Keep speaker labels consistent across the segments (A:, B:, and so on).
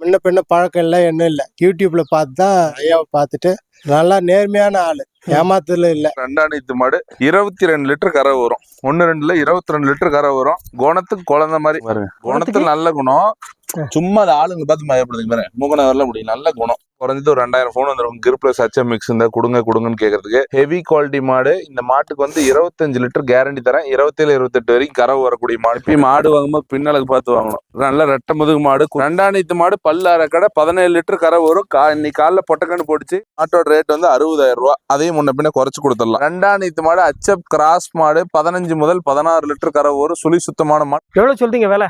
A: முன்ன பின்ன பழக்கம் இல்லை என்ன இல்லை. யூடியூப்ல பார்த்து தான் ஐயாவை பார்த்துட்டு நல்லா நேர்மையான ஆள். ஏமாத்துல இல்லை.
B: ரெண்டாணித்து மாடு இருபத்தி ரெண்டு லிட்டர் கரை வரும் ஒன்னு ரெண்டுல இருபத்தி ரெண்டு லிட்டர் கரை வரும் குணத்துக்கு குழந்தை மாதிரி. பாருங்க. குணத்துல நல்ல குணம். சும்மா அது ஆளுங்க பார்த்து பயப்படுதுங்க பாருங்க. மூக்கனை வரல முடியும். நல்ல குணம். குறைஞ்சது ஒரு ரெண்டாயிரம் ஃபோன் வந்துடும் கிரு பிளஸ் ஹச்எம் மிக்ஸ் இருந்தா கொடுங்க கொடுங்கன்னு கேட்கறதுக்கு ஹெவி குவாலிட்டி மாடு. இந்த மாட்டுக்கு வந்து இருபத்தஞ்சு லிட்டர் கேரண்டி தரேன். இருபத்தேழு இருபத்தெட்டு வரைக்கும் கறவை வரக்கூடிய மாடு. இப்ப மாடு வாங்கும்போது பின்னலுக்கு பார்த்து வாங்கணும். நல்ல ரெட்டை முதுகு மாடு. ரெண்டாணித்து மாடு பல்லு அரைக்கடை பதினேழு லிட்டர் கரை வரும் கா இன்னைக்கு காலைல பொட்டக்கண்ணு போட்டுச்சு. மாட்டோட ரேட் வந்து அறுபதாயிரம் ரூபாய் அதையும் முன்ன பின்ன குறைச்சு கொடுத்துடலாம். ரெண்டாணித்து மாடு அச்சப் கிராஸ் மாடு பதினஞ்சு முதல் பதினாறு லிட்டர் கரை வரும் சுழி சுத்தமான மாடு.
C: எவ்வளவு சொல்றீங்க விலை?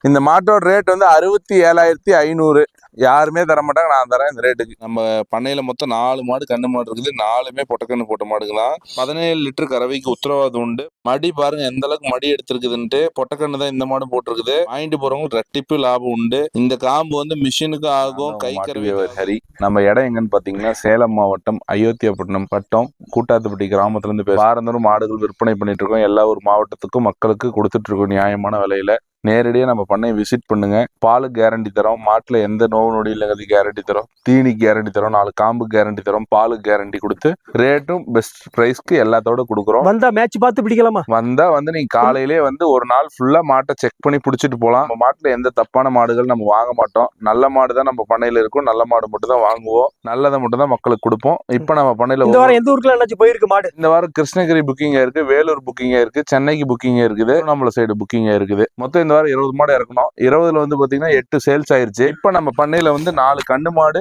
B: இந்த மாட்டோட ரேட் வந்து அறுபத்தி ஏழாயிரத்தி ஐநூறு. யாருமே தர மாட்டாங்க நான் தரேன் இந்த ரேட்டுக்கு நம்ம பண்ணையில மொத்தம் நாலு மாடு கண்ணு மாடு இருக்குது. நாலுமே பொட்டக்கண்ணு போட்ட மாடுங்க தான் பதினேழு லிட்டர் கறவைக்கு உத்தரவாதம் உண்டு. மடி பாருங்க எந்த அளவுக்கு மடி எடுத்திருக்குதுன்ட்டு. பொட்டக்கண்ணு தான் இந்த மாடு போட்டிருக்குது. வாங்கிட்டு போறவங்களுக்கு ரெட்டிப்பு லாபம் உண்டு. இந்த காம்பு வந்து மிஷினுக்கு ஆகும் கை கருவி ஹரி நம்ம இடம் எங்கன்னு பாத்தீங்கன்னா சேலம் மாவட்டம் அயோத்தியாப்பட்டினம் வட்டம் கூட்டாத்துப்பட்டி கிராமத்துல இருந்து வாரந்தோறும் மாடுகள் விற்பனை பண்ணிட்டு இருக்கோம். எல்லா ஒரு மாவட்டத்துக்கும் மக்களுக்கு கொடுத்துட்டு இருக்கோம் நியாயமான விலையில. நேரடியாக நம்ம பண்ணையை விசிட் பண்ணுங்க. பால் கேரண்டி தரோம். மாட்டில் எந்த நோவு நொடி இல்லைங்கிறது கேரண்டி தரோம். தீனி கேரண்டி தரோம். நாலு காம்பு கேரண்டி தரோம். பால் கேரண்டி கொடுத்து ரேட்டும் பெஸ்ட் ப்ரைஸ்க்கு எல்லாத்தோட கொடுக்குறோம்.
C: வந்தா மேட்ச் பார்த்து பிடிக்கலாமா?
B: வந்தா வந்து நீங்க காலையிலே வந்து ஒரு நாள் ஃபுல்லா மாட்டை செக் பண்ணி பிடிச்சிட்டு போகலாம் நம்ம மாட்டுல எந்த தப்பான மாடுகள் நம்ம வாங்க மாட்டோம். நல்ல மாடு தான் நம்ம பண்ணையில இருக்கும். நல்ல மாடு மட்டும் தான் வாங்குவோம். நல்லதை மட்டும் தான் மக்களுக்கு கொடுப்போம். இப்போ நம்ம பண்ணையில
C: இந்த வாரம் எந்த ஊருக்குள்ள என்னாச்சு போயிருக்கு மாடு?
B: இந்த வாரம் கிருஷ்ணகிரி புக்கிங் இருக்கு. வேலூர் புக்கிங் இருக்கு. சென்னைக்கு புக்கிங் இருக்குது. நம்மள சைடு புக்கிங் இருக்குது. மொத்தம் இந்த வாரம் இருபது மாடு இறக்கணும். இருபதுல வந்து பாத்தீங்கன்னா எட்டு சேல்ஸ் ஆயிருச்சு. இப்ப நம்ம பண்ணையில வந்து நாலு கண்ணு மாடு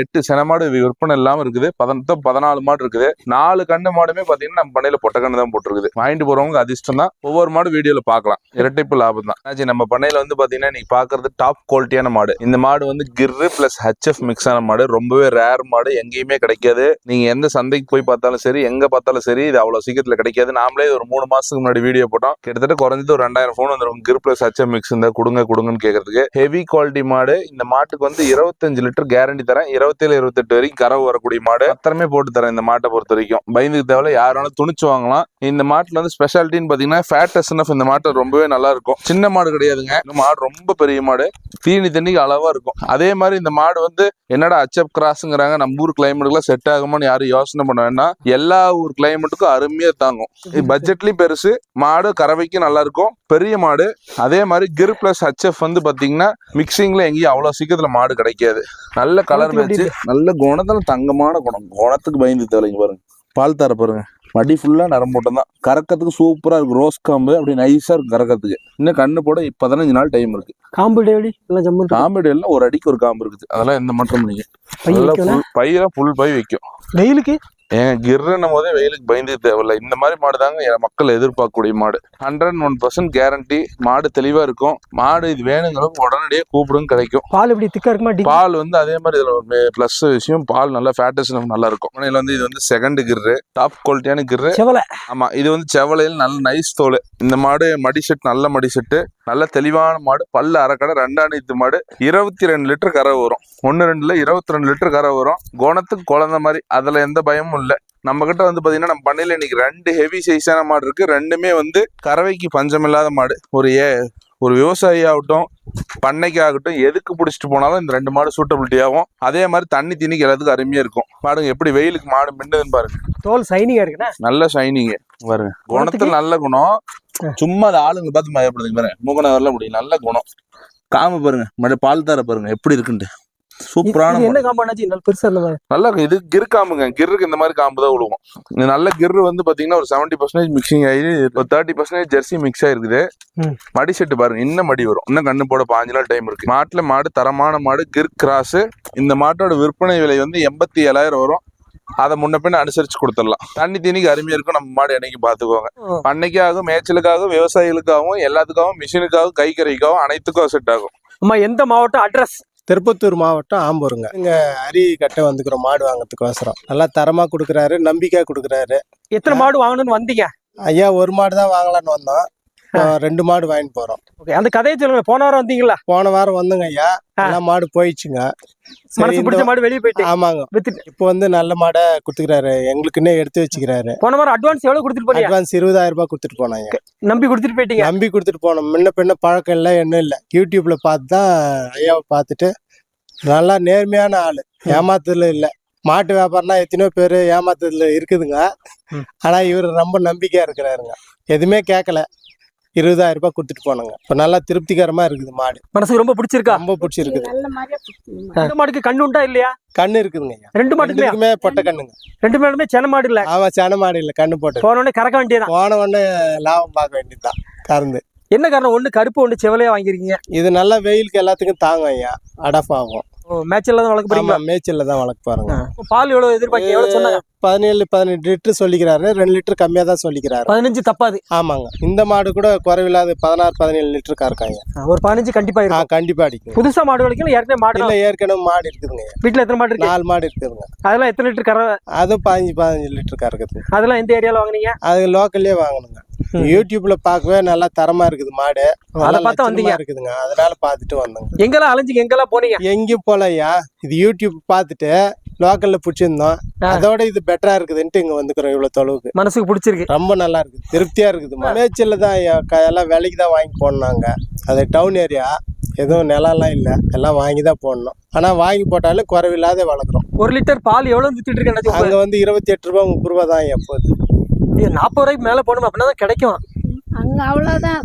B: எட்டு சென மாடு விற்பனை இல்லாம இருக்குது. பதினெட்டு பதினாலு மாடு இருக்குது. நாலு கண்ணு மாடுமே பாத்தீங்கன்னா நம்ம பண்ணையில பொட்டக்கண்ணு தான் போட்டிருக்குது. வாங்கிட்டு போறவங்க அதிர்ஷ்டம் தான். ஒவ்வொரு மாடு வீடியோல பார்க்கலாம் இரட்டைப்பு லாபம் தான். ஆச்சு நம்ம பண்ணையில வந்து பாத்தீங்கன்னா நீங்க பாக்குறது டாப் குவாலிட்டியான மாடு. இந்த மாடு வந்து கிர்ரு பிளஸ் ஹெச்எஃப் மிக்ஸ் ஆன மாடு. ரொம்பவே ரேர் மாடு. எங்கேயுமே கிடைக்காது. நீங்க எந்த சந்தைக்கு போய் பார்த்தாலும் சரி எங்க பார்த்தாலும் சரி இது அவ்வளவு சீக்கிரத்துல கிடைக்காது. நாமளே ஒரு மூணு மாசத்துக்கு முன்னாடி வீடியோ போட்டோம். கிட்டத்தட்ட குறைஞ்சது ஒரு ரெண்டாயிரம் ஃபோன் வந்துடும் கிர் பிளஸ் ஹெச்எம் மிக்ஸ் இருந்தால் கொடுங்க கொடுங்கன்னு கேட்கறதுக்கு ஹெவி குவாலிட்டி மாடு. இந்த மாட்டுக்கு வந்து இருபத்தஞ்சு லிட்டர் கேரண்டி தரேன். இருபத்தேழு இருபத்தெட்டு வரைக்கும் கறவு வரக்கூடிய மாடு. அத்தனை போட்டு தரேன் இந்த மாட்டை பொறுத்த வரைக்கும். பயந்துக்கு தேவையில்ல யாராலும் துணிச்சு வாங்கலாம். இந்த மாட்டுல வந்து ஸ்பெஷாலிட்டின்னு பார்த்தீங்கன்னா ஃபேட் எஸ்என்எஃப் இந்த மாட்டு ரொம்பவே நல்லா இருக்கும். சின்ன மாடு கிடையாதுங்க. இந்த மாடு ரொம்ப பெரிய மாடு. தீனி தண்ணிக்கு அளவா இருக்கும். அதே மாதிரி இந்த மாடு வந்து என்னடா அச்சப் கிராஸ்ங்கிறாங்க நம்ம ஊர் கிளைமேட்டுக்குலாம் செட் ஆகுமான்னு யாரும் யோசனை பண்ண வேண்டாம். எல்லா ஊர் கிளைமேட்டுக்கும் அருமையா தாங்கும். இது பட்ஜெட்லயும் பெருசு. மாடு கறவைக்கும் நல்லா இருக்கும். பெரிய மாடு. அதே மாதிரி கிர் பிளஸ் ஹச்எஃப் வந்து பாத்தீங்கன்னா மிக்சிங்ல எங்கேயும் அவ்வளவு சீக்கிரத்துல மாடு கிடைக்காது. நல்ல கலர் மேட்ச் நல்ல குணத்துல தங்கமான குணம். குணத்துக்கு பயந்து தேவைங்க பாருங்க. பால் தர பாருங்க. மடி ஃபுல்லா நரம்போட்டம் தான். கறக்கிறதுக்கு சூப்பரா இருக்கு. ரோஸ் காம்பு அப்படி நைஸா இருக்கு கறக்கிறதுக்கு. இன்னும் கண்ணு போட பதினஞ்சு நாள் டைம் இருக்கு.
C: காம்பு எல்லாம் ஜம்மு
B: காம்பு எல்லாம் ஒரு அடிக்கு ஒரு காம்பு இருக்குது. அதெல்லாம் எந்த மாற்றம் நீங்க
C: பை
B: நல்லா
C: வைக்கணும்
B: full- பையெல்லாம் ஃபுல் பை வைக்கும்.
C: வெயிலுக்கு?
B: ஏன் கிர்ன்னும் போதே வெயிலுக்கு பயந்து தேவையில்ல. இந்த மாதிரி மாடு தாங்க மக்கள் எதிர்பார்க்கக்கூடிய மாடு. ஹண்ட்ரட் ஒன் பர்சன்ட் கேரண்டி மாடு தெளிவா இருக்கும். மாடு இது வேணுங்கிறவங்க உடனடியே கூப்பிடுங்க கிடைக்கும்.
C: பால் எப்படி திக்கா இருக்குமா
B: பால் வந்து அதே மாதிரி இதுல ஒரு பிளஸ் விஷயம் பால் நல்லா ஃபேட்டஸ் நல்லா இருக்கும். இதுல வந்து இது வந்து செகண்ட் கிர்ரு டாப் குவாலிட்டியான கிர்ரு.
C: செவலை.
B: ஆமா இது வந்து செவலையில் நல்ல நைஸ் தோல். இந்த மாடு மடி செட் நல்ல மடி செட்டு நல்ல தெளிவான மாடு பல்லு அரைக்கடை ரெண்டாணித்து மாடு இருபத்தி ரெண்டு லிட்டர் கரை வரும் ஒன்று ரெண்டுல இருபத்தி ரெண்டு லிட்டர் கரை வரும் குணத்துக்கு குழந்த மாதிரி அதில் எந்த பயமும் இல்லை. நம்ம கிட்ட வந்து பார்த்தீங்கன்னா நம்ம பண்ணையில் இன்னைக்கு ரெண்டு ஹெவி சைஸான மாடு இருக்கு. ரெண்டுமே வந்து கறவைக்கு பஞ்சம் இல்லாத மாடு. ஒரு ஏ ஒரு விவசாயி ஆகட்டும் பண்ணைக்கு ஆகட்டும் எதுக்கு பிடிச்சிட்டு போனாலும் இந்த ரெண்டு மாடு சூட்டபிலிட்டி ஆகும். அதே மாதிரி தண்ணி திணிக்கு எல்லாத்துக்கும் அருமையா இருக்கும். பாருங்க எப்படி வெயிலுக்கு மாடு மின்னுதுன்னு பாருங்க.
C: தோல் சைனிங்கா இருக்குண்ணா?
B: நல்ல ஷைனிங் பாருங்க குணத்துல நல்ல குணம். சும்மா அது ஆளுங்க பார்த்து பயப்படுதுங்க பாருங்க. மூக்கனை வரல முடியும். நல்ல குணம். காம பாருங்க மறுபடியும் பால் தர பாருங்க எப்படி இருக்குன்ட்டு. சூப்பரான
C: என்ன
B: மாடு.
C: காம்பு அண்ணாச்சி? நல்ல பெருசா மாதிரி
B: நல்லா இருக்கு. இது கிர் காம்புங்க. கிருக்கு இந்த மாதிரி காம்பு தான் விழுவும் இந்த நல்ல கிர் வந்து பாத்தீங்கன்னா ஒரு செவன்டி பர்சன்டேஜ் மிக்சிங் ஆகி ஒரு தேர்ட்டி பர்சன்டேஜ் ஜெர்சி மிக்ஸ் ஆயிருக்குது. மடி செட்டு பாருங்க. இன்னும் மடி வரும். இன்னும் கண்ணு போட பாஞ்சு நாள் டைம் இருக்கு. மாட்டுல மாடு தரமான மாடு கிர் கிராஸ். இந்த மாட்டோட விற்பனை விலை வந்து எண்பத்தி ஏழாயிரம் வரும். அதை முன்ன பின்ன அனுசரிச்சு கொடுத்துடலாம். தண்ணி தீனிக்கு அருமையா இருக்கும். நம்ம மாடு என்னைக்கு பாத்துக்கோங்க. பண்ணைக்காகவும் மேய்ச்சலுக்காகவும் விவசாயிகளுக்காகவும் எல்லாத்துக்காகவும் மிஷினுக்காகவும் கைக்கறிக்காகவும் அனைத்துக்கும் செட் ஆகும்.
C: அம்மா எந்த மாவட்டம் அட்ரஸ்
A: திருப்பத்தூர் மாவட்டம் ஆம்பூருங்க. இங்க அரி கட்டை வந்துக்கிறோம் மாடு வாங்குறதுக்கோசரம். நல்லா தரமா கொடுக்குறாரு நம்பிக்கையா கொடுக்குறாரு.
C: எத்தனை மாடு வாங்கணும்னு வந்தீங்க?
A: ஐயா ஒரு மாடு தான் வாங்கலாம்னு வந்தோம். இப்போ ரெண்டு மாடு வாங்கிட்டு போறோம்.
C: ஓகே அந்த கதையை சொல்லுங்க. போன வாரம் வந்தீங்களா?
A: போன வாரம் வந்தோங்க ஐயா. எல்லா மாடு போயிடுச்சுங்க.
C: மனசு பிடிச்ச மாடு வெளியே போயிட்டு
A: ஆமாங்க.
C: வித்துட்டு.
A: இப்போ வந்து நல்ல மாடை குத்துக்கிறாரு எங்களுக்குன்னே எடுத்து வச்சுக்கிறாரு.
C: போன வாரம் அட்வான்ஸ் எவ்வளவு கொடுத்துட்டு போனீங்க?
A: அட்வான்ஸ் இருபதாயிரம் ரூபாய் கொடுத்துட்டு போனாங்க
C: நம்பி கொடுத்துட்டு போயிட்டீங்க.
A: நம்பி கொடுத்துட்டு போனோம். முன்ன பின்ன பழக்கம் இல்லை என்ன இல்லை. யூடியூப்ல பார்த்து தான் ஐயாவை பார்த்துட்டு நல்லா நேர்மையான ஆள். ஏமாத்துல இல்லை. மாட்டு வியாபாரம்னா எத்தனையோ பேர் ஏமாத்துறதுல இருக்குதுங்க.
C: ம்.
A: ஆனால் இவர் ரொம்ப நம்பிக்கையாக இருக்கிறாருங்க. எதுவுமே கேட்கல. இருபதாயிரம் ரூபாய் கொடுத்துட்டு போனோங்க. இப்போ நல்லா திருப்திகரமாக இருக்குது மாடு.
C: மனசுக்கு ரொம்ப பிடிச்சிருக்கா?
A: ரொம்ப பிடிச்சிருக்குது.
D: நல்ல மாதிரியா பிடிச்சிருமா?
C: ரெண்டு மாடுக்கு கண்ணு உண்டா இல்லையா?
A: கண்ணு இருக்குதுங்க ஐயா.
C: ரெண்டு
A: ரெண்டுக்குமே பொட்டை கண்ணுங்க.
C: ரெண்டு மாடுமே சென்ன மாடு இல்ல?
A: ஆமாம் சன மாடு இல்லை கண்ணு போட்டது
C: போன உடனே கறக்க வேண்டியதான்
A: போன உடனே லாபம் பார்க்க வேண்டியதுதான் கறந்து.
C: என்ன காரணம்? ஒண்ணு கருப்பு ஒண்ணு செவலையா வாங்கிருக்கீங்க
A: இது நல்லா வெயிலுக்கு எல்லாத்துக்கும் தாங்கும் ஐயா அடஃப் ஆகும்
C: மேட்ச்ல தான் வளர்க்க போறீங்களா?
A: ஆமாம் மேய்ச்சலில் தான் வளர்க்க பாருங்க
C: பால் எவ்வளவு எதிர்பார்க்க எவ்வளவு சொன்னாங்க?
A: பதினேழு பதினெட்டு லிட்டர் சொல்லிக்கிறாரு. ரெண்டு லிட்டர் கம்மியாக தான் சொல்லிக்கிறாரு.
C: பதினஞ்சு தப்பாது.
A: ஆமாங்க. இந்த மாடு கூட குறைவில்லாத பதினாறு பதினேழு லிட்டர் கறக்காங்க
C: ஒரு பதினஞ்சு கண்டிப்பா
A: ஆ
C: இருக்கும்.
A: கண்டிப்பா அடிக்கும்.
C: புதுசா மாடு வளர்க்கணும் ஏற்கனவே மாடு
A: இல்ல ஏற்கனவே மாடு இருக்குதுங்க.
C: வீட்டுல எத்தனை மாடு இருக்கு?
A: நாலு மாடு இருக்குதுங்க.
C: அதெல்லாம் எத்தனை லிட்டர் கற
A: அதுவும் பதினஞ்சு பதினஞ்சு லிட்டர் கறக்குதுங்க
C: அதெல்லாம் எந்த ஏரியால வாங்குனீங்க?
A: அது லோக்கல்லே வாங்கணுங்க. யூடியூப்ல பார்க்கவே நல்லா தரமா இருக்குது மாடு.
C: அதை பார்த்தா வந்தீங்க.
A: இருக்குதுங்க. அதனால பார்த்துட்டு வந்தோங்க.
C: எங்கெல்லாம் அலைஞ்சிங்க எங்கெல்லாம் போனீங்க?
A: எங்கேயும் போலையா? இது யூடியூப் பார்த்துட்டு லோக்கல்ல பிடிச்சிருந்தோம். அதோட இது பெட்டரா இருக்குதுன்ட்டு இங்க வந்துக்கிறோம் இவ்வளவு தொலைவுக்கு.
C: மனசுக்கு பிடிச்சிருக்கு.
A: ரொம்ப நல்லா இருக்குது. திருப்தியா இருக்குது. மேய்ச்சல்ல தான் எல்லாம் விலைக்கு தான் வாங்கி போடணாங்க அது டவுன் ஏரியா எதுவும் நிலம்லாம் இல்லை. எல்லாம் வாங்கி தான் போடணும். ஆனால் வாங்கி போட்டாலும் குறைவில்லாத வளர்க்குறோம்.
C: ஒரு லிட்டர் பால் எவ்வளவு வித்துட்டு இருக்கு
A: அங்கே வந்து இருபத்தி எட்டு ரூபா முப்பது ரூபா தான் எப்போது.
C: நாற்பது ரூபாய்க்கு மேல போகணும்? அப்படின்னா தான் கிடைக்கும்.
D: அங்க அவ்வளவுதான்.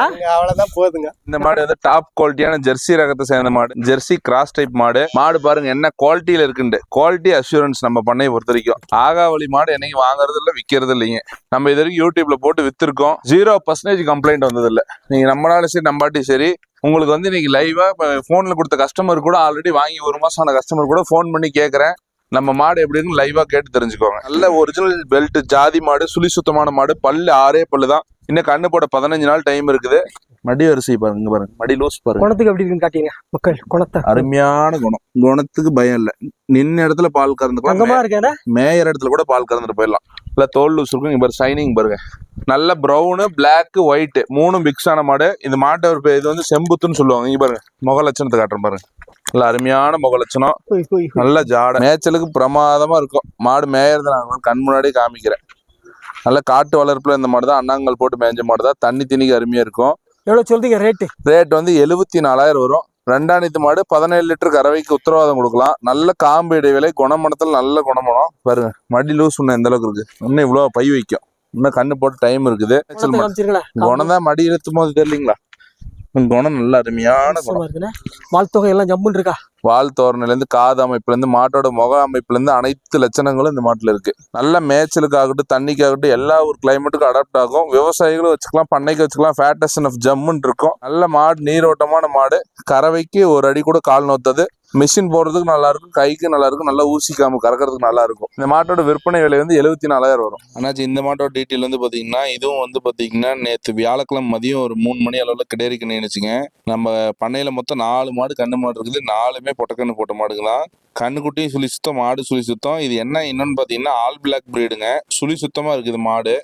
A: அங்கே அவ்வளோதான் போதுங்க.
B: இந்த மாடு வந்து டாப் குவாலிட்டியான ஜெர்சி ரகத்தை சேர்ந்த மாடு. ஜெர்சி கிராஸ் டைப் மாடு. மாடு பாருங்க என்ன குவாலிட்டியில இருக்குண்டு. குவாலிட்டி அஷூரன்ஸ் நம்ம பண்ணையை பொறுத்த வரைக்கும். ஆகாவளி மாடு என்னைக்கு வாங்குறது இல்ல விக்கிறது இல்லைங்க நம்ம இது வரைக்கும் யூடியூப்ல போட்டு வித்திருக்கோம். ஜீரோ பர்சன்டேஜ் கம்ப்ளைண்ட் வந்தது இல்ல நீங்க நம்மளால சரி நம்பாட்டி சரி உங்களுக்கு வந்து இன்னைக்கு லைவா போன்ல கொடுத்த கஸ்டமர் கூட ஆல்ரெடி வாங்கி ஒரு மாசம் ஆன கஸ்டமர் கூட ஃபோன் பண்ணி கேக்குறேன். நம்ம மாடு எப்படி இருக்குன்னு லைவா கேட்டு தெரிஞ்சுக்கோங்க. நல்ல ஒரிஜினல் பெல்ட் ஜாதி மாடு சுழி சுத்தமான மாடு பல்லு ஆறே பல்லு தான். இன்னும் கண்ணு போட பதினஞ்சு நாள் டைம் இருக்குது. மடி வரிசை பாருங்க பாருங்க. மடி லூஸ் பாருங்க.
C: குணத்துக்கு எப்படி இருக்குன்னு காட்டீங்க. மக்கள் குணத்தை.
B: அருமையான குணம். குணத்துக்கு பயம் இல்ல. நின்ன இடத்துல பால்
C: தங்கமா இருக்கேன்?
B: மேயற இடத்துல கூட பால் கறந்துட்டு போயிடலாம். இல்ல தோல் லூஸ் இருக்கும். இங்க பாரு ஷைனிங் பாருங்க. நல்ல ப்ரௌனு பிளாக் ஒயிட் மூணும் மிக்ஸ் ஆன மாடு. இந்த மாட்டை ஒரு இது வந்து செம்புத்துன்னு சொல்லுவாங்க. இங்க பாருங்க. முக லட்சணத்தை காட்டுறேன் பாருங்க. நல்ல அருமையான முக லட்சணம். நல்ல ஜாடை. மேய்ச்சலுக்கு பிரமாதமா இருக்கும். மாடு மேயறத நான் கண் முன்னாடியே காமிக்கிறேன். நல்ல காட்டு வளர்ப்புல இந்த மாடு தான் அண்ணாங்கல் போட்டு மேய்ஞ்ச மாடு தான் தண்ணி திணிக்கு அருமையா இருக்கும்.
C: எவ்வளவு சொல்றீங்க ரேட்டு
B: ரேட் வந்து எழுபத்தி நாலாயிரம் வரும். ரெண்டாயிரத்து மாடு பதினேழு லிட்டர் கறவைக்கு உத்தரவாதம் கொடுக்கலாம். நல்ல காம்பு இடைவேளை குணமணத்தில் நல்ல குணமணம் பாருங்க மடி லூஸ் இன்னும் எந்த அளவுக்கு இருக்கு? இன்னும் இவ்வளவு பை வைக்கும். இன்னும் கண்ணு போட்டு டைம் இருக்குது. குணம் தான் மடி. இழுத்தும் போது தெரியலீங்களா குணம் நல்ல அருமையான குணம்.
C: இருக்குண்ணே வாழ்த்தொகை எல்லாம் ஜம்முன்னு இருக்கா?
B: வால் தோரணையில இருந்து காது அமைப்புல இருந்து மாட்டோட முக அமைப்புல இருந்து அனைத்து லட்சணங்களும் இந்த மாட்டுல இருக்கு. நல்ல மேய்ச்சலுக்காகட்டும் தண்ணிக்காகட்டும் எல்லா ஒரு கிளைமேட்டுக்கும் அடாப்ட் ஆகும். விவசாயிகளும் வச்சுக்கலாம் பண்ணைக்கு வச்சுக்கலாம் ஃபேட்டஸ்டன் ஆஃப் ஜம்முன்னு இருக்கும். நல்ல மாடு நீரோட்டமான மாடு. கறவைக்கு ஒரு அடி கூட கால் நோத்தது. மிஷின் போடுறதுக்கு நல்லா இருக்கும் கைக்கு நல்லா இருக்கும் நல்லா ஊசிக்காம கறக்கிறதுக்கு நல்லா இருக்கும் இந்த மாட்டோட விற்பனை விலை வந்து எழுபத்தி நாலாயிரம் வரும். ஆனாச்சு இந்த மாட்டோட டீட்டெயில் வந்து பாத்தீங்கன்னா இதுவும் வந்து பாத்தீங்கன்னா நேற்று வியாழக்கிழமை மதியம் ஒரு மூணு மணி அளவில் கிடையாது நினைச்சுங்க. நம்ம பண்ணையில மொத்தம் நாலு மாடு கண்ணு மாடு இருக்குது. நாலுமே பொட்டக்கண்ணு போட்ட மாடுங்க கண்ணுக்குட்டியும் சுழி சுத்தம் மாடு சுழி சுத்தம். இது என்ன இன்னொன்னு பார்த்தீங்கன்னா ஆல் பிளாக் பிரீடுங்க சுழி சுத்தமாக இருக்குது மாடு.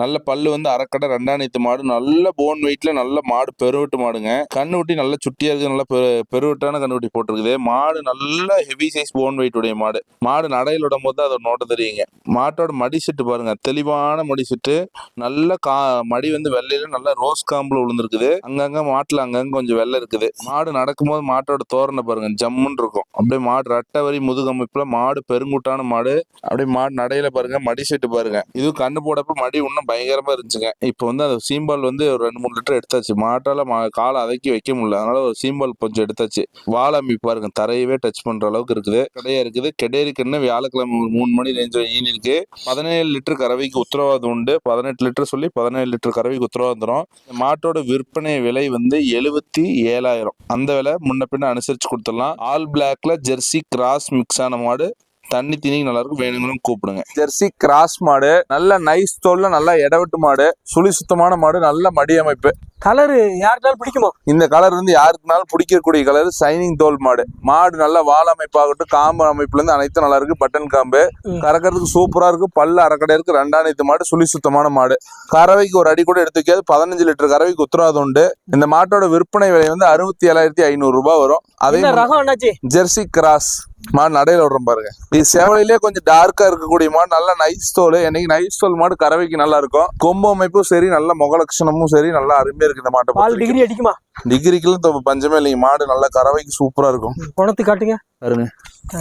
B: நல்ல பல்லு வந்து அரைக்கடை ரெண்டாணித்து மாடு நல்ல போன் வெயிட்ல நல்ல மாடு பெருவெட்டு மாடுங்க. கண்ணுட்டி நல்ல சுட்டியா இருக்குது நல்ல பெரு பெருவெட்டான கண்ணுக்குட்டி போட்டிருக்குது. மாடு நல்ல ஹெவி சைஸ் போன் வெயிட் உடைய மாடு. மாடு நடையில் விடும் போது அதை நோட்ட தெரியுங்க. மாட்டோட மடி செட்டு பாருங்க தெளிவான மடி செட்டு. நல்ல கா மடி வந்து வெள்ளையில நல்ல ரோஸ் காம்புல விழுந்திருக்குது அங்கங்க மாட்டுல அங்கங்க கொஞ்சம் வெள்ளை இருக்குது. மாடு நடக்கும்போது மாட்டோட தோரணை பாருங்க ஜம்முன்னு இருக்கும். அப்படியே மாடு ரெட்டை வரி முதுகமைப்புல மாடு பெருங்குட்டான மாடு. அப்படியே மாடு நடையில பாருங்க மடி செட்டு பாருங்க. இது கண்ணு போடப்ப மடி இன்னும் பயங்கரமா இருந்துச்சுங்க. இப்போ வந்து அந்த சீம்பால் வந்து ஒரு ரெண்டு மூணு லிட்டர் எடுத்தாச்சு. மாட்டால மா காலை அதக்கி வைக்க முடியல. அதனால ஒரு சீம்பால் கொஞ்சம் எடுத்தாச்சு. வாழை அமைப்பு பாருங்க. தரையவே டச் பண்ற அளவுக்கு இருக்குது. கடையா இருக்குது. கெடேரி கண்ணு வியாழக்கிழமை ஒரு மூணு மணி ரேஞ்ச் ஈன் இருக்கு. பதினேழு லிட்டர் கறவைக்கு உத்தரவாதம் உண்டு. பதினெட்டு லிட்டர் சொல்லி பதினேழு லிட்டர் கறவைக்கு உத்தரவாதம் தரும். மாட்டோட விற்பனை விலை வந்து எழுபத்தி ஏழாயிரம். அந்த விலை முன்ன பின்ன அனுசரிச்சு கொடுத்துடலாம். ஆல் பிளாக்ல ஜெர்சி கிராஸ் மிக்ஸ் ஆன மாடு தண்ணி திணி நல்லா இருக்கும் வேணுங்களும் கூப்பிடுங்க. ஜெர்சி கிராஸ் மாடு. நல்ல நைஸ் தோல்ல நல்லா இடவெட்டு மாடு. சுழி சுத்தமான மாடு. நல்ல மடி அமைப்பு.
C: கலரு யாருனாலும் பிடிக்குமோ?
B: இந்த கலர் வந்து யாருக்குனாலும் பிடிக்கக்கூடிய கலர் சைனிங் தோல் மாடு. மாடு நல்ல வால் அமைப்பாகட்டும் காம்பு அமைப்புல இருந்து அனைத்தும் நல்லா இருக்கு. பட்டன் காம்பு. கறக்கிறதுக்கு சூப்பரா இருக்கு. பல்லு அரைக்கடை இருக்கு. ரெண்டாயிரத்து மாடு சுழி சுத்தமான மாடு. கறவைக்கு ஒரு அடி கூட எடுத்து வைக்காது. பதினஞ்சு லிட்டர் கறவைக்கு உத்தரவாதம் உண்டு. இந்த மாட்டோட விற்பனை விலை வந்து அறுபத்தி ஏழாயிரத்தி ஐநூறு ரூபாய் வரும். அதே
C: ரகம்
B: ஜெர்சி கிராஸ் மாடு நடையில விடுறோம் பாருங்க. இது சேவலையிலே கொஞ்சம் டார்க்கா இருக்கக்கூடிய மாடு. நல்ல நைஸ் தோல். என்னைக்கு நைஸ் தோல் மாடு கறவைக்கு நல்லா இருக்கும். கொம்பு அமைப்பும் சரி நல்ல முக லட்சணமும் சரி நல்லா அருமையா இருக்கு இந்த மாட்டை
C: பால் டிகிரி அடிக்குமா?
B: டிகிரிக்கெல்லாம் தொ- பஞ்சமே இல்லைங்க. மாடு நல்லா கறவைக்கு சூப்பரா இருக்கும்.
C: குணத்து காட்டுங்க.
B: பாருங்க.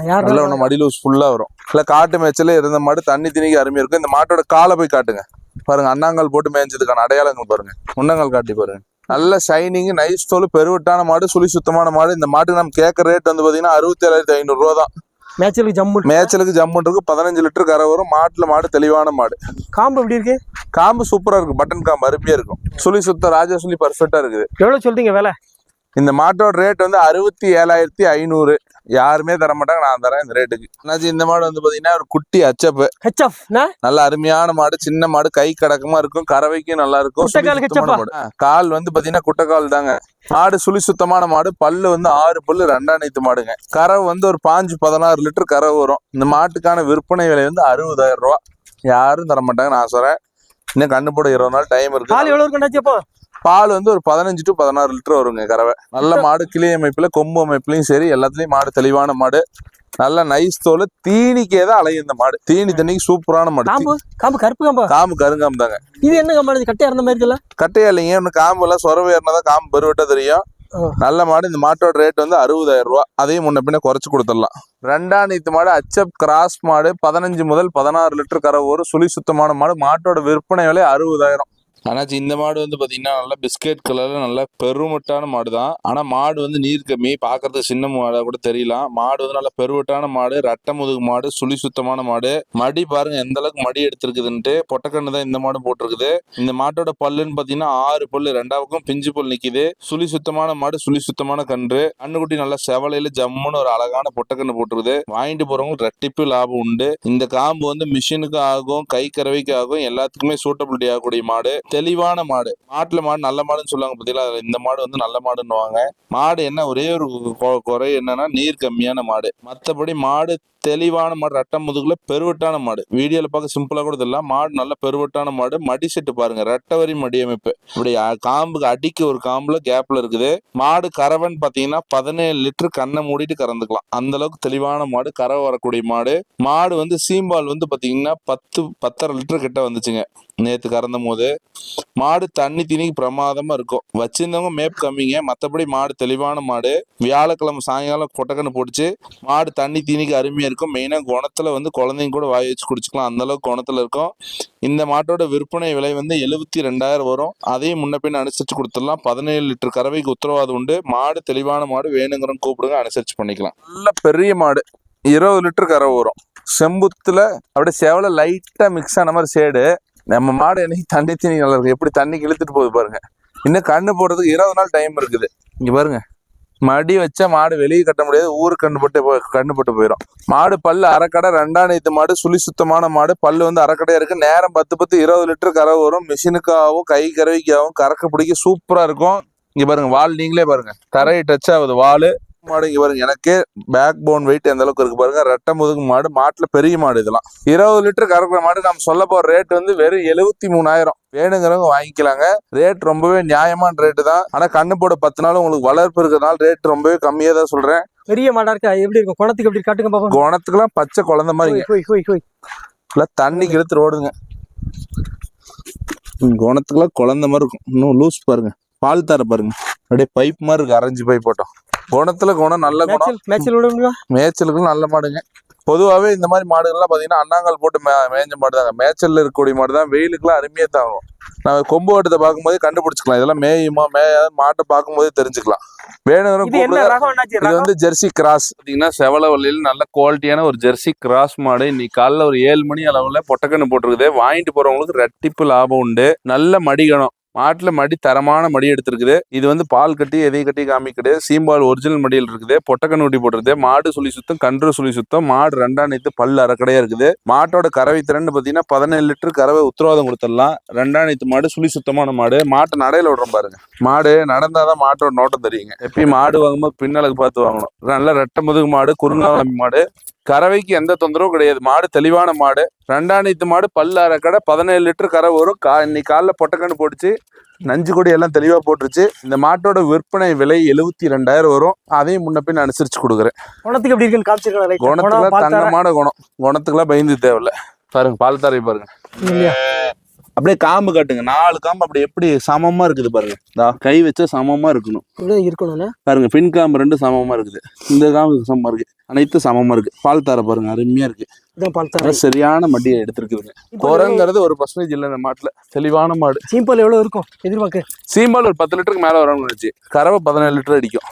C: யார்
B: நல்ல ஒண்ணு மடி லூஸ் ஃபுல்லா வரும். இல்ல காட்டு மேய்ச்சல இருந்த மாடு தண்ணி திணிக்க அருமையா இருக்கும். இந்த மாட்டோட காலை போய் காட்டுங்க. பாருங்க அண்ணாங்கால் போட்டு மேய்ஞ்சதுக்கான அடையாளங்கள் பாருங்க. முன்னங்கால் காட்டி பாருங்க. நல்ல ஷைனிங் நைஸ் தோல் பெருவட்டான மாடு சுழி சுத்தமான மாடு. இந்த மாட்டுக்கு நம்ம கேட்க ரேட் வந்து பாத்தீங்கன்னா அறுபத்தி ஏழாயிரத்தி ஐநூறு ரூபா தான்.
C: மேட்சலுக்கு ஜம்மு
B: மேய்ச்சலுக்கு ஜம்முன்றது பதினஞ்சு லிட்டர் கரை வரும். மாட்டுல மாடு தெளிவான மாடு.
C: காம்பு எப்படி இருக்கு?
B: காம்பு சூப்பரா இருக்கும். பட்டன் காம்பு அருமையா இருக்கும். சுழி சுத்த ராஜா சுழி பர்ஃபெக்டா இருக்குது.
C: எவ்வளவு சொல்றீங்க விலை?
B: இந்த மாட்டோட ரேட் வந்து அறுபத்தி ஏழாயிரத்தி ஐநூறு. யாருமே தர மாட்டாங்க நான் தரேன் இந்த ரேட்டுக்கு என்னாச்சு இந்த மாடு வந்து பாத்தீங்கன்னா ஒரு குட்டி அச்சப்பு
C: ஹெச்எஃப்
B: நல்ல அருமையான மாடு சின்ன மாடு கை கடக்கமா இருக்கும் கறவைக்கும் நல்லா இருக்கும். கால் வந்து பாத்தீங்கன்னா குட்டைக்கால் தாங்க. மாடு சுழி சுத்தமான மாடு. பல்லு வந்து ஆறு பல்லு ரெண்டாம் நீத்து மாடுங்க. கறவை வந்து ஒரு பாஞ்சு பதினாறு லிட்டர் கறவை வரும். இந்த மாட்டுக்கான விற்பனை விலை வந்து அறுபதாயிரம் ரூபா. யாரும் தர மாட்டாங்க நான் சொல்றேன். இன்னும் கண்ணு போட இருபது நாள் டைம்
C: பால்
B: இருக்கு
C: எவ்வளவு இருக்குண்டாச்சு அப்போ?
B: பால் வந்து ஒரு பதினஞ்சு டு பதினாறு லிட்டர் வருங்க கறவை. நல்ல மாடு கிளி அமைப்புல கொம்பு அமைப்புலயும் சரி எல்லாத்துலயும் மாடு தெளிவான மாடு. நல்ல நைஸ் தோல் தீனிக்கே தான் அலையும் இந்த மாடு. தீனி தண்ணிக்கு சூப்பரான மாடு.
C: காம்பு காம்பு கருப்பு காம்பா?
B: காம்பு கருங்காம்பு தாங்க.
C: இது என்ன காம்பு கட்டையா இருந்த மாதிரி இருக்குல்ல?
B: கட்டையா இல்லைங்க இன்னும் காம்பு எல்லாம் சொரவு ஏறினாதான் காம்பு பெருவட்டா தெரியும். நல்ல மாடு இந்த மாட்டோட ரேட் வந்து அறுபதாயிரம் ரூபா அதையும் முன்ன பின்ன குறைச்சு கொடுத்துடலாம். ரெண்டாம் நீத்து மாடு அச்சப் கிராஸ் மாடு பதினஞ்சு முதல் பதினாறு லிட்டர் கரை ஒரு சுழி சுத்தமான மாடு. மாட்டோட விற்பனை விலை அறுபதாயிரம். ஆனாச்சு இந்த மாடு வந்து பாத்தீங்கன்னா நல்லா பிஸ்கெட் கலர்ல நல்லா பெருமட்டான மாடு தான் ஆனா மாடு வந்து நீர் கம்மி. பார்க்கறதுக்கு சின்ன மாடா கூட தெரியலாம். மாடு வந்து நல்லா பெருவட்டான மாடு ரட்டை முதுகு மாடு சுழி சுத்தமான மாடு. மடி பாருங்க எந்த அளவுக்கு மடி எடுத்திருக்குதுன்ட்டு. பொட்டக்கண்ணு தான் இந்த மாடு போட்டிருக்குது. இந்த மாட்டோட பல்லுன்னு பாத்தீங்கன்னா ஆறு பல்லு ரெண்டாவுக்கும் பிஞ்சு பல் நிக்குது. சுழி சுத்தமான மாடு சுழி சுத்தமான கன்று. கண்ணுக்குட்டி நல்லா செவலையில ஜம்முன்னு ஒரு அழகான பொட்டக்கண்ணு போட்டிருக்குது. வாங்கிட்டு போறவங்களுக்கு ரெட்டிப்பு லாபம் உண்டு. இந்த காம்பு வந்து மிஷினுக்கு ஆகும் கை கறவைக்கு ஆகும். எல்லாத்துக்குமே சூட்டபிலிட்டி ஆகக்கூடிய மாடு. தெளிவான மாடு. மாட்டுல மாடு நல்ல மாடுன்னு சொல்லுவாங்க பார்த்தீங்களா இந்த மாடு வந்து நல்ல மாடுன்னுவாங்க. மாடு என்ன? ஒரே ஒரு கொ- குறை என்னன்னா நீர் கம்மியான மாடு. மத்தபடி மாடு தெளிவான மாடு ரெட்டை முதுகுல பெருவட்டான மாடு. வீடியோல பார்க்க சிம்பிளா கூட தெரியல. மாடு நல்ல பெருவட்டான மாடு. மடி செட்டு பாருங்க. ரெட்டை வரி மடி அமைப்பு இப்படி காம்புக்கு அடிக்கு ஒரு காம்புல கேப்ல இருக்குது. மாடு கறவைன்னு பாத்தீங்கன்னா பதினேழு லிட்டர் கண்ணை மூடிட்டு கறந்துக்கலாம். அந்த அளவுக்கு தெளிவான மாடு கறவை வரக்கூடிய மாடு. மாடு வந்து சீம்பால் வந்து பாத்தீங்கன்னா பத்து பத்தரை லிட்டர் கிட்ட வந்துச்சுங்க. நேத்து கறந்த போது மாடு தண்ணி தீனிக்கு பிரமாதமா இருக்கும். வச்சிருந்தவங்க மேப் கம்மிங்க மத்தபடி மாடு தெளிவான மாடு. வியாழக்கிழமை சாயங்காலம் கொட்டக்கண்ணு போட்டுச்சு. மாடு தண்ணி தீனிக்கு அருமையா இருக்கும். மெயினா குணத்துல வந்து குழந்தைங்க கூட வாய் வச்சு குடிச்சுக்கலாம். அந்த அளவுக்கு குணத்துல இருக்கும். இந்த மாட்டோட விற்பனை விலை வந்து எழுபத்தி ரெண்டாயிரம் வரும். அதையும் முன்ன பின்ன அனுசரிச்சு கொடுத்துடலாம். பதினேழு லிட்டர் கறவைக்கு உத்தரவாதம் உண்டு. மாடு தெளிவான மாடு வேணுங்கிறவங்க கூப்பிடுங்க. அனுசரிச்சு பண்ணிக்கலாம். நல்ல பெரிய மாடு. இருபது லிட்டர் கறவை வரும். செம்புத்துல அப்படியே சேவலை லைட்டா மிக்ஸ் ஆன மாதிரி சேடு நம்ம மாடு என்னைக்கு தண்ணி தண்ணி நல்லா இருக்கு? எப்படி தண்ணி இழுத்துட்டு போகுது பாருங்க. இன்னும் கண்ணு போடுறதுக்கு இருபது நாள் டைம் இருக்குது. இங்க பாருங்க. மடி வச்சா மாடு வெளியே கட்ட முடியாது. ஊருக்கு கண்ணு போட்டு கண்ணு போட்டு போயிடும் மாடு பல்லு அரைக்கடை ரெண்டாம் நேத்து மாடு சுழி சுத்தமான மாடு. பல்லு வந்து அரைக்கடையா இருக்கு. நேரம் பத்து பத்து இருபது லிட்டர் கறவை வரும். மிஷினுக்காகவும் கை கறவைக்காகவும் கறக்க பிடிக்க சூப்பரா இருக்கும். இங்க பாருங்க வால் நீங்களே பாருங்க. தரையை டச் ஆகுது வால். மாடு இங்க பாருங்க எனக்கே பேக் போன் வெயிட் எந்த அளவுக்கு இருக்கு பாருங்க ரெட்டை முதுகு மாடு மாட்டுல பெரிய மாடு இதெல்லாம். இருபது லிட்டர் கறக்கிற மாடு நம்ம சொல்ல போற ரேட் வந்து வெறும் எழுபத்தி மூணாயிரம். வேணுங்கிறவங்க வாங்கிக்கலாங்க. ரேட் ரொம்பவே நியாயமான ரேட்டு தான். ஆனா கண்ணு போட பத்து நாள் உங்களுக்கு வளர்ப்பு இருக்கிறதுனால ரேட் ரொம்பவே கம்மியா தான் சொல்றேன்.
C: பெரிய மாடா இருக்கா? எப்படி இருக்கும்? குணத்துக்கு எப்படி காட்டுங்க பாப்போம்.
B: குணத்துக்குலாம் பச்சை குழந்தை மாதிரி தண்ணிக்கு இழுத்து ஓடுங்க ம், குணத்துக்குலாம் குழந்தை மாதிரி இருக்கும். இன்னும் லூஸ் பாருங்க. பால் தர பாருங்க. அப்படியே பைப் மாதிரி இருக்கு அரைஞ்சு பைப் போட்டோம். குணத்துல குணம் நல்ல குணம்.
C: மேட்சல் மேட்சல் விட முடியுமா?
B: மேய்ச்சலுக்கு நல்ல மாடுங்க. பொதுவாகவே இந்த மாதிரி மாடுகள்லாம் பார்த்தீங்கன்னா அண்ணாங்கால் போட்டு மே மேய்ஞ்ச மாடு தாங்க மேய்ச்சல்ல இருக்கக்கூடிய மாடு தான் வெயிலுக்குலாம் அருமையாக தாங்கும். நம்ம கொம்பு ஓட்டத்தை பார்க்கும்போதே கண்டுபிடிச்சிக்கலாம். இதெல்லாம் மேயுமா மேயாத மாட்டை பார்க்கும்போதே தெரிஞ்சுக்கலாம். வேணுங்கிற
C: இது என்ன ரகம் என்னாச்சு
B: இது
C: ரகம்?
B: வந்து ஜெர்சி கிராஸ். பார்த்தீங்கன்னா செவல வள்ளியில் நல்ல குவாலிட்டியான ஒரு ஜெர்சி கிராஸ் மாடு. இன்னைக்கு காலைல ஒரு ஏழு மணி அளவுல பொட்டக்கண்ணு போட்டிருக்குது. வாங்கிட்டு போறவங்களுக்கு ரெட்டிப்பு லாபம் உண்டு. நல்ல மடிகணம் மாட்டுல மடி தரமான மடி எடுத்திருக்குது. இது வந்து பால் கட்டி எதை கட்டி காமிக்குது. சீம்பால் ஒரிஜினல் மடியில் இருக்குது. பொட்டக்கண்ணு ஊட்டி போட்டிருக்குது. மாடு சுழி சுத்தம் கன்று சுழி சுத்தம் மாடு ரெண்டாம் நேத்து பல் அறக்கடையா இருக்குது. மாட்டோட கறவை திறன் பார்த்தீங்கன்னா பதினேழு லிட்டர் கறவை உத்தரவாதம் கொடுத்துடலாம். ரெண்டாம் நேத்து மாடு சுழி சுத்தமான மாடு. மாட்டை நடையில விடுறோம் பாருங்க. மாடு நடந்தாதான் மாட்டோட நோட்டம் தெரியுங்க. எப்பயும் மாடு வாங்கும்போது பின்னலுக்கு பார்த்து வாங்கணும். நல்ல ரெட்டை முதுகு மாடு குறுங்காலம் மாடு. கறவைக்கு எந்த தொந்தரவும் கிடையாது. மாடு தெளிவான மாடு. ரெண்டாம் நீத்து மாடு பல்லு அரைக்கடை பதினேழு லிட்டர் கறவை வரும். கா இன்னைக்கு காலைல பொட்டக்கண்ணு போட்டுச்சு. நஞ்சு கொடி எல்லாம் தெளிவா போட்டுருச்சு. இந்த மாட்டோட விற்பனை விலை எழுபத்தி ரெண்டாயிரம் வரும். அதையும் முன்ன பின் அனுசரிச்சு கொடுக்குறேன்.
C: குணத்துக்கு எப்படி இருக்குன்னு காமிச்சிருக்கலாம் ரைட்
B: குணத்துக்குலாம் தங்கமான குணம். குணத்துக்குலாம் பயந்து தேவையில்ல. பாருங்க பால் தரை பாருங்க. அப்படியே காம்பு காட்டுங்க. நாலு காம்பு அப்படி எப்படி சமமா இருக்குது பாருங்க. இதா, கை வச்சா சமமா இருக்கணும்.
C: இருக்கணும்ண்ணே
B: பாருங்க பின் காம்பு ரெண்டு சமமா இருக்குது. இந்த காம்பு சமமா இருக்கு. அனைத்து சமமா இருக்கு. பால் தர பாருங்க அருமையா இருக்கு. சரியான மடியை எடுத்திருக்குதுங்க. குரங்கிறது ஒரு பர்சன்டேஜ் இல்லை இந்த மாட்டுல. தெளிவான மாடு.
C: சீம்பால் எவ்வளவு இருக்கும்? எதிர்பார்க்கு.
B: சீம்பால் ஒரு பத்து லிட்டருக்கு மேல வரணும்னு நினைச்சு. கறவை பதினேழு லிட்டர் அடிக்கும்.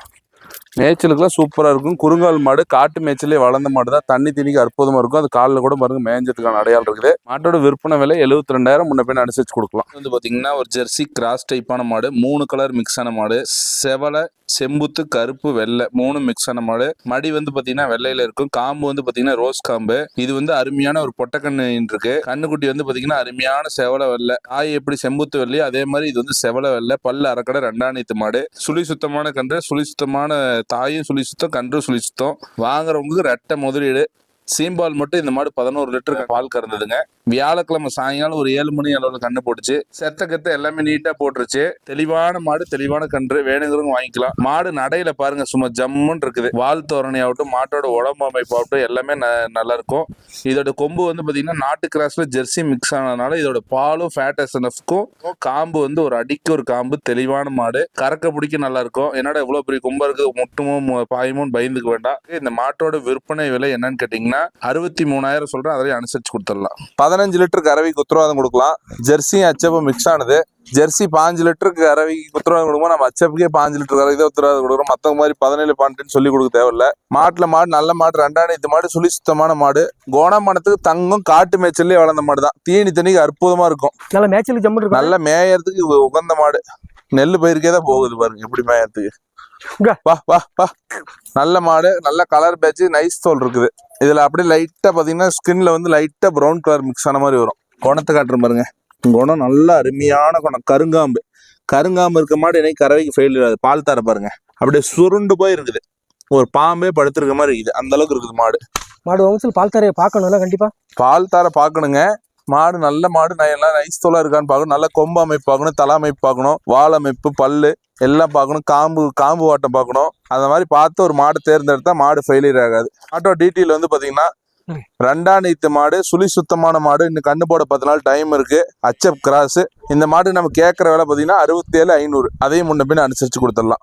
B: மேய்ச்சலுக்குலாம் சூப்பராக இருக்கும். குறுங்கால் மாடு காட்டு மேய்ச்சலே வளர்ந்த மாடு தான். தண்ணி திணிக்கு அற்புதமாக இருக்கும். அது காலில் கூட பாருங்க மேய்ஞ்சதுக்கான அடையாளம் இருக்குது. மாட்டோட விற்பனை விலை எழுபத்தி ரெண்டாயிரம் முன்ன பின் அனுசரிச்சு கொடுக்கலாம். வந்து பார்த்தீங்கன்னா ஒரு ஜெர்சி கிராஸ் டைப்பான மாடு. மூணு கலர் மிக்ஸான மாடு. செவலை செம்புத்து கருப்பு வெள்ளை மூணு மிக்ஸ் ஆன மாடு மடி வந்து பாத்தீங்கன்னா வெள்ளையில இருக்கும். காம்பு வந்து பாத்தீங்கன்னா ரோஸ் காம்பு. இது வந்து அருமையான ஒரு பொட்டக்கண்ணு இருக்கு கண்ணுக்குட்டி வந்து பாத்தீங்கன்னா அருமையான செவலை வெள்ளை. ஆய் எப்படி செம்புத்து வெள்ளையோ அதே மாதிரி இது வந்து செவல வெள்ளை. பல்லு அரைக்கடை ரெண்டாணித்து மாடு. சுழி சுத்தமான கன்று சுழி சுத்தமான தாயும் சுழி சுத்தம் கன்றும் சுழி சுத்தம். வாங்குறவங்களுக்கு ரெட்டை முதலீடு. சீம்பால் மட்டும் இந்த மாடு பதினோரு லிட்டர் பால் கறந்ததுங்க. வியாழக்கிழமை சாயங்காலம் ஒரு ஏழு மணி அளவில் கண்ணு போட்டுச்சு. செத்த கத்த எல்லாமே நீட்டா போட்டுருச்சு. தெளிவான மாடு தெளிவான கன்று வேணுங்கிறவங்க வாங்கிக்கலாம். மாடு நடையில பாருங்க சும்மா ஜம்முன்னு இருக்குது. வால் தோரணையாகட்டும் மாட்டோட உடம்பு அமைப்பாகட்டும் எல்லாமே ந- நல்லா இருக்கும் இதோட கொம்பு வந்து பாத்தீங்கன்னா நாட்டு கிராஸ்ல ஜெர்சி மிக்ஸ் ஆனதுனால இதோட பாலும் ஃபேட் எஸ்என்எஃப்க்கும் காம்பு வந்து ஒரு அடிக்கு ஒரு காம்பு தெளிவான மாடு. கறக்க பிடிக்க நல்லா இருக்கும் என்னடா இவ்வளவு பெரிய கொம்பா இருக்கு முட்டுமோ மு- பாயமோ பயந்துக்க வேண்டாம். இந்த மாட்டோட விற்பனை விலை என்னன்னு கேட்டீங்கன்னா அறுபத்தி மூணாயிரம் சொல்றேன் அதிலே அனுசரிச்சு கொடுத்துடலாம். பதினஞ்சு லிட்டருக்கு அரவிக்கு உத்தரவாதம் கொடுக்கலாம். ஜெர்சியும் அச்சப்பும் மிக்ஸ் ஆனது. ஜெர்சி பாஞ்சு லிட்டருக்கு அரவிக்கு உத்தரவாதம் கொடுக்கும் நம்ம அச்சப்புக்கே பாஞ்சு லிட்டர் அரவிக்கு தான் உத்தரவாதம் கொடுக்குறோம். மத்தவங்க மாதிரி பதினேழு பாயிண்ட்னு சொல்லி கொடுக்க தேவையில்ல. மாட்டுல மாடு நல்ல மாடு ரெண்டாயிரத்து மாடு சுழி சுத்தமான மாடு. கோணமானத்துக்கு தங்கம் காட்டு மேய்ச்சல்லே வளர்ந்த மாடு தான் தீனி தண்ணிக்கு அற்புதமா இருக்கும்.
C: நல்லா மேய்ச்சலுக்கு ஜம்மு
B: நல்ல மேயறதுக்கு உகந்த மாடு. நெல் பயிருக்கே தான் போகுது பாருங்க எப்படி மேயறதுக்கு. வா வா வா. நல்ல மாடு நல்ல கலர் பேட்ச் நைஸ் தோல் இருக்குது. இதுல அப்படியே லைட்டா பாத்தீங்கன்னா ஸ்கின்ல வந்து லைட்டா ப்ரௌன் கலர் மிக்ஸ் ஆன மாதிரி வரும். குணத்தை காட்டுறேன் பாருங்க. குணம் நல்ல அருமையான குணம். கருங்காம்பு. கருங்காம்பு இருக்க மாடு இன்னைக்கு கறவைக்கு ஃபெயில் ஆகுது. பால் தர பாருங்க. அப்படியே சுருண்டு போய் இருக்குது. ஒரு பாம்பே படுத்திருக்க மாதிரி இருக்குது. அந்த அளவுக்கு இருக்குது மாடு.
C: மாடு வம்சல் பால் தரையை பார்க்கணும்ல கண்டிப்பா?
B: பால் தார பார்க்கணுங்க. மாடு நல்ல மாடு. எல்லாம் நைஸ் தோலா இருக்கான்னு பார்க்கணும். நல்ல கொம்பு அமைப்பு பார்க்கணும் தலை அமைப்பு பார்க்கணும் வால் அமைப்பு பல்லு. எல்லாம் பார்க்கணும். காம்பு காம்பு வாட்டம் பார்க்கணும். அந்த மாதிரி பார்த்து ஒரு மாடு தேர்ந்தெடுத்தா மாடு ஃபெயிலியர் ஆகாது. ஆட்டோ டீட்டெயில் வந்து பாத்தீங்கன்னா
C: ம்.
B: ரெண்டாம் நீத்து மாடு சுழி சுத்தமான மாடு. இன்னும் கண்ணு போட பத்து நாள் டைம் இருக்கு. அச்சப் கிராஸ் இந்த மாடு நம்ம கேட்கற விலை பாத்தீங்கன்னா அறுபத்தி ஏழு ஐநூறு. அதையும் முன்ன பின்ன அனுசரிச்சு கொடுத்துடலாம்.